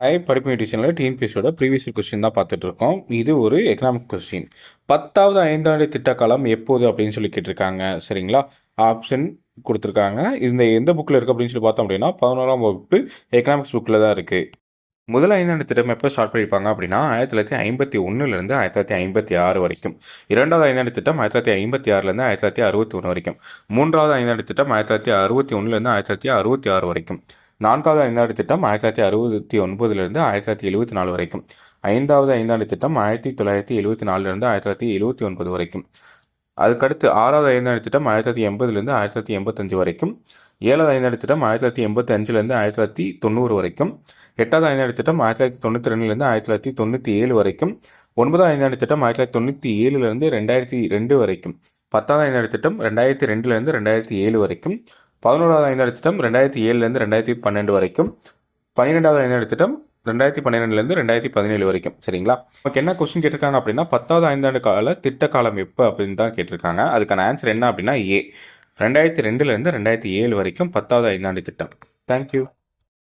ஐ படிப்பு எடிஷனில் டிஎன்பிஎஸ்சியோட previous question தான் பார்த்துட்டு இருக்கோம் இது ஒரு எக்கனாமிக் கொஸ்டின் பத்தாவது ஐந்தாண்டு திட்ட காலம் எப்போது அப்படின்னு சொல்லி கேட்டிருக்காங்க. சரிங்களா? ஆப்ஷன் கொடுத்துருக்காங்க. இந்த எந்த புக்கில் இருக்குது அப்படின்னு சொல்லி பார்த்தோம் அப்படின்னா பதினோராம் வகுப்பு எக்கனாமிக்ஸ் புக்கில் தான் இருக்குது முதல் ஐந்தாண்டு திட்டம் எப்போ ஸ்டார்ட் பண்ணியிருப்பாங்க அப்படின்னா ஆயிரத்தி தொள்ளாயிரத்தி ஐம்பத்தி ஒன்றுலேருந்து ஆயிரத்தி தொள்ளாயிரத்தி ஐம்பத்தி ஆறு வரைக்கும். இரண்டாவது ஐந்தாண்டு திட்டம் ஆயிரத்தி தொள்ளாயிரத்தி ஐம்பத்தி ஆறுலேருந்து ஆயிரத்தி தொள்ளாயிரத்தி அறுபத்தி ஒன்று வரைக்கும். மூன்றாவது ஐந்தாண்டு திட்டம் ஆயிரத்தி தொள்ளாயிரத்தி அறுபத்தி ஒன்றுலேருந்து ஆயிரத்தி தொள்ளாயிரத்தி அறுபத்தி ஆறு வரைக்கும். நான்காவது ஐந்தாண்டு திட்டம் ஆயிரத்தி தொள்ளாயிரத்தி அறுபத்தி ஒன்பதுலேருந்து ஆயிரத்தி தொள்ளாயிரத்தி எழுபத்தி நாலு வரைக்கும் ஐந்தாவது ஐந்தாண்டு திட்டம் ஆயிரத்தி தொள்ளாயிரத்தி எழுபத்தி நாலுலேருந்து ஆயிரத்தி தொள்ளாயிரத்தி எழுபத்தி ஒன்பது வரைக்கும் அதுக்கடுத்து ஆறாவது ஐந்தாண்டு திட்டம் ஆயிரத்தி தொள்ளாயிரத்தி எண்பதுலேருந்து ஆயிரத்தி தொள்ளாயிரத்தி எண்பத்தஞ்சு வரைக்கும் ஏழாவது ஐந்தாண்டு திட்டம் ஆயிரத்தி தொள்ளாயிரத்தி எண்பத்தி அஞ்சுலேருந்து ஆயிரத்தி தொள்ளாயிரத்தி தொண்ணூறு வரைக்கும் எட்டாவது ஐந்தாண்டு திட்டம் ஆயிரத்தி தொள்ளாயிரத்தி தொண்ணூற்றி ரெண்டுலேருந்து ஆயிரத்தி தொள்ளாயிரத்தி தொண்ணூற்றி ஏழு வரைக்கும் ஒன்பதாவது ஐந்தாண்டு திட்டம் ஆயிரத்தி தொள்ளாயிரத்தி தொண்ணூற்றி ஏழுலேருந்து ரெண்டாயிரத்தி ரெண்டு வரைக்கும் பத்தாவது ஐந்தாண்டு திட்டம் ரெண்டாயிரத்தி ரெண்டுலேருந்து ரெண்டாயிரத்தி ஏழு வரைக்கும் பதினோராவது ஐந்தாண்டு திட்டம் ரெண்டாயிரத்தி ஏழுலேருந்து ரெண்டாயிரத்தி பன்னெண்டு வரைக்கும் பன்னிரெண்டாவது ஐந்தாண்டு திட்டம் ரெண்டாயிரத்தி பன்னிரெண்டுலேருந்து ரெண்டாயிரத்தி பதினேழு வரைக்கும் சரிங்களா? நமக்கு என்ன கொஸ்டின் கேட்டிருக்காங்க அப்படின்னா பத்தாவது ஐந்தாண்டு கால திட்ட காலம் எப்போ அப்படின்னு தான் கேட்டிருக்காங்க. அதுக்கான ஆன்சர் என்ன அப்படின்னா ஏ ரெண்டாயிரத்தி ரெண்டுலேருந்து ரெண்டாயிரத்தி ஏழு வரைக்கும் பத்தாவது ஐந்தாண்டு திட்டம். தேங்க்யூ